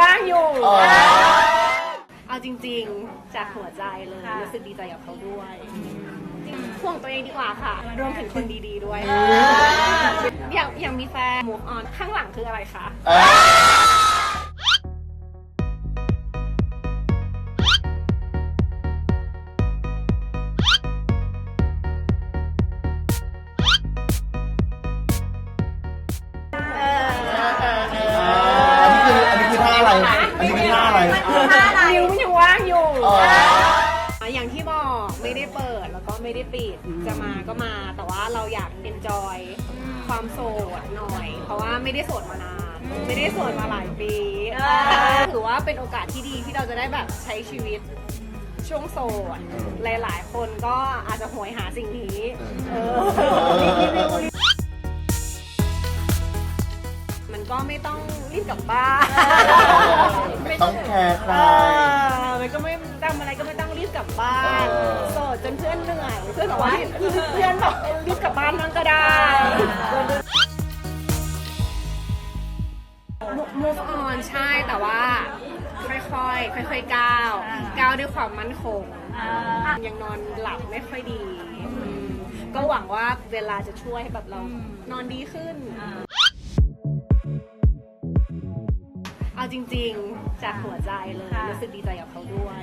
ว่างอยู่อ๋อเอาจริงๆ จากหัวใจเลยรู้สึกดีใจกับเขาด้วยห่วงตัวเองดีกว่าค่ะ รวมถึงคนดีๆด้วย อย่างอย่างมีแฟน move on ข้างหลังคืออะไรคะ เอ้ยอั อะไรอันนี้คือท่าอะไรนิ้วมันยังว่างอยู่อย่างที่บอกไม่ได้เปิดแล้วก็ไม่ได้ปิดจะมาก็มา แต่ว่าเราอยาก enjoy ความโสดหน่อย เพราะว่าไม่ได้โสดมานานไม่ได้โสดมาหลายปีถือว่าเป็นโอกาสที่ดีที่เราจะได้แบบใช้ชีวิตช่วงโสดหลายๆ คนก็อาจจะโหยหาสิ่งนี้มันก็ไม่ต้อง รีบกลับบ้านไม่ต้องแคร์ใคร เออมันก็ไม่ทำอะไรก็ไม่ต้องรีบกลับบ้านเออ โสดจนเพื่อนเหนื่อยเพื่อนบอกว่าเพื่อนบอกรีบกลับบ้านมั่งก็ได้ move on ใช่แต่ว่าค่อยๆ ค่อยๆก้าวก้าวด้วยความมั่นคงยังนอนหลับไม่ค่อยดีอืมก็หวังว่าเวลาจะช่วยให้แบบเรานอนดีขึ้น จริง ๆ จากหัวใจเลยรู้สึกดีใจกับเขาด้วย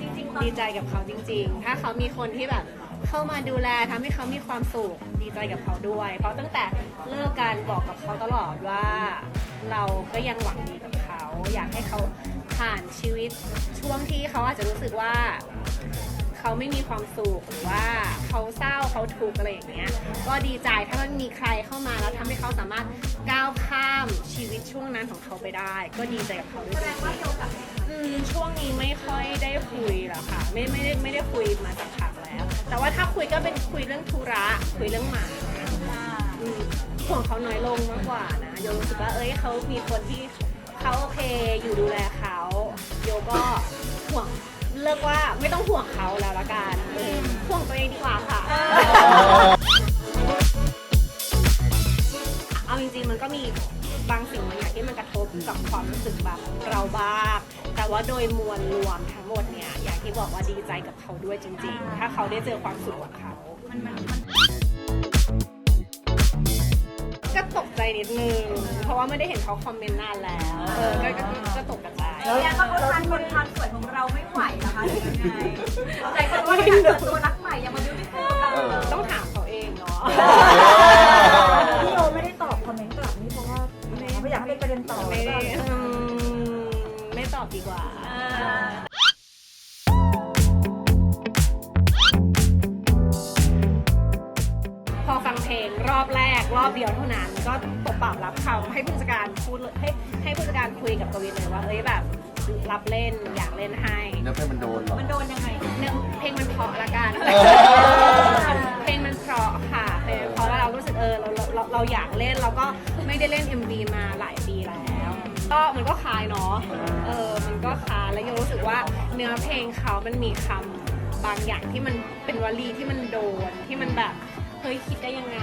จริงๆตอนดีใจกับเขาจริง ๆ ถ้าเขามีคนที่แบบเข้ามาดูแลทำให้เขามีความสุขดีใจกับเขาด้วย เพราะตั้งแต่เลิกกันบอกกับเขาตลอดว่า เราก็ยังหวังดีกับเขา อยากให้เขาผ่านชีวิตช่วงที่เขาอาจจะรู้สึกว่า เขาไม่มีความสุขหรือว่าเขาเศร้าเขาทุกข์อะไรอย่างเงี้ยก็ดีใจถ้ามันมีใครเข้ามาแล้วทำให้เขาสามารถก้าวข้ามชีวิตช่วงนั้นของเขาไปได้ ก็ดีใจกับเขาด้วยจริงๆอืมช่วงนี้ไม่ค่อยได้คุยหรอกค่ะ ไม่ไม่ได้ไม่ได้คุยมาสักพักแล้ว แต่ว่าถ้าคุยก็เป็นคุยเรื่องธุระคุยเรื่องหมาอืมห่วงเขาน้อยลงมากกว่านะโยรู้สึกว่าเอ้ยเขามีคนที่เขาโอเคอยู่ดูแลเขาโยก็ห่วง เลิกว่าไม่ต้องห่วงเขาแล้วละกันเออห่วงตัวเองดีกว่าค่ะ เอาจริงๆ มันก็มีบางสิ่งบางอย่างที่มันกระทบกับความรู้สึกแบบเราบ้าง แต่ว่าโดยมวลรวมทั้งหมดเนี่ย อย่างที่บอกว่าดีใจกับเขาด้วยจริงๆ ถ้าเขาได้เจอความสุขของเขา ก็ตกใจนิดนึง เพราะว่าไม่ได้เห็นเขาคอมเมนต์นานแล้ว เออก็ก็ก็ตกกระจายแล้วยังก็ทานคนทานสวยของเราไม่ไหวนะคะหรือยังไงใจคนว่าอยากเปิดตัวรักใหม่ยังมาดูที่คู่กับเราต้องถามเขาเองเนาะพี่โยไม่ได้ตอบคอมเมนต์กลับนี่เพราะว่าไม่อยากให้เป็นประเด็นต่อไม่ได้หรือเปล่าอืมไม่ตอบดีกว่าพอฟังเพลงรอบแร กรอบเดียวเท่านั้น ก็ตบปากรับคำให้ผู้จัดการพูดเลยให้ให้ผู้จัดการคุยกับกวินเลยว่าเอ้ยแบบรับเล่นอยากเล่นให้ เนื้อเพลงมันโดนเหรอ มันโดนยังไงเนื้อเพลงมันเพราะละกันเออ เพลงมันเพราะค่ะเพลงเพราะแล้วเรารู้สึกเออเราเราเราอยากเล่นเราก็ไม่ได้เล่น MV มาหลายปีแล้ว ก็มันก็คลายเนาะเออมันก็คลายแล้วยังรู้สึกว่าเนื้อเพลงเขามันมีคำบางอย่างที่มันเป็นวลีที่มันโดนที่มันแบบ เฮ้ยคิดได้ยังไง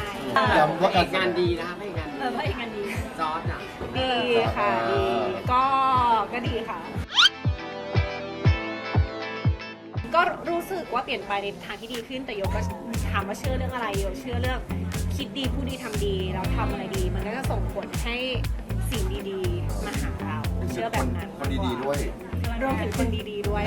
ย้ำว่าเอการกงานดีนะคะพระเอกงานเออพระเอกงานดีจอร์ดอะดีค่ะดีก็ก็ดีค่ะ ก็รู้สึกว่าเปลี่ยนไปในทางที่ดีขึ้นแต่โยก็ถามว่าเชื่อเรื่องอะไรโยเชื่อเรื่องคิดดีพูดดีทำดีเราทำอะไรดี มันก็จะส่งผลให้สิ่งดีๆมาหาเราเชื่อแบบนั้นคนดีๆด้วยรวมถึงคนดีๆด้วย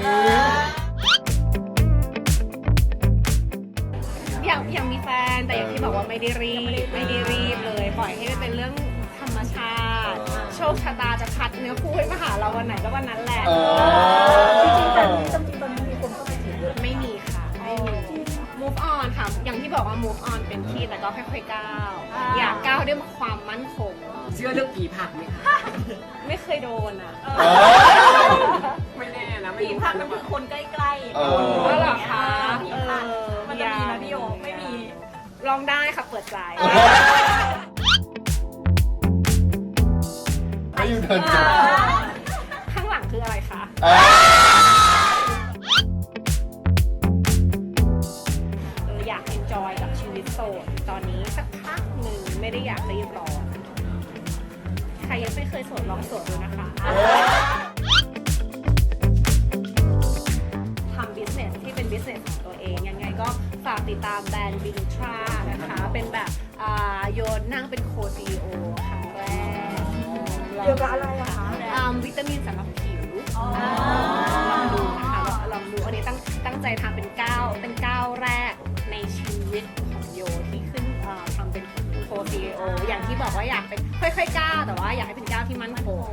แฟนแต่อย่างที่บอกว่าไม่ได้รีบไม่ได้รีบเลย ปล่อยให้มันเป็นเรื่องธรรมชาติเออโชคชะตาจะพัดเนื้อคู่ให้มาหาเราวันไหนก็วันนั้นแหละเออ จริงๆแต่จริงๆตอนนี้มีคนเข้าไปจีบเยอะไม่มีค่ะไม่มี move on ค่ะ อย่างที่บอกว่า move on เป็นที่แต่ก็ค่อยๆก้าวอยากก้าวด้วยความมั่นคง เชื่อเรื่องผีผักไหมคะ ไม่เคยโดนอะ เออ อยู่เดินจบข้างหลังคืออะไรคะ เอออยาก enjoy กับชีวิตโสดตอนนี้สักพักหนึ่งไม่ได้อยากรีบร้อนใครยังไม่เคยโสดลองโสดดูนะคะทำ business ที่เป็น business ของตัวเอง ยังไงก็ฝากติดตามแบรนด์ b i n u t r a นะคะ เป็นแบบอ่าโยนนั่งเป็นโค CEO ครั้งแรก เกี่ยวกับอะไรอะคะอ่าวิตามินสำหรับผิวาลองดูนะคะลองลองดูอันนี้ตั้งตั้งใจทำเป็นก้าวเป็นก้าวแรกในชีวิตของโยที่ขึ้นเอ่อทำเป็นโค CEO อย่างที่บอกว่าอยากเป็นค่อยๆก้าวแต่ว่าอยากให้เป็นก้าวที่มั่นคง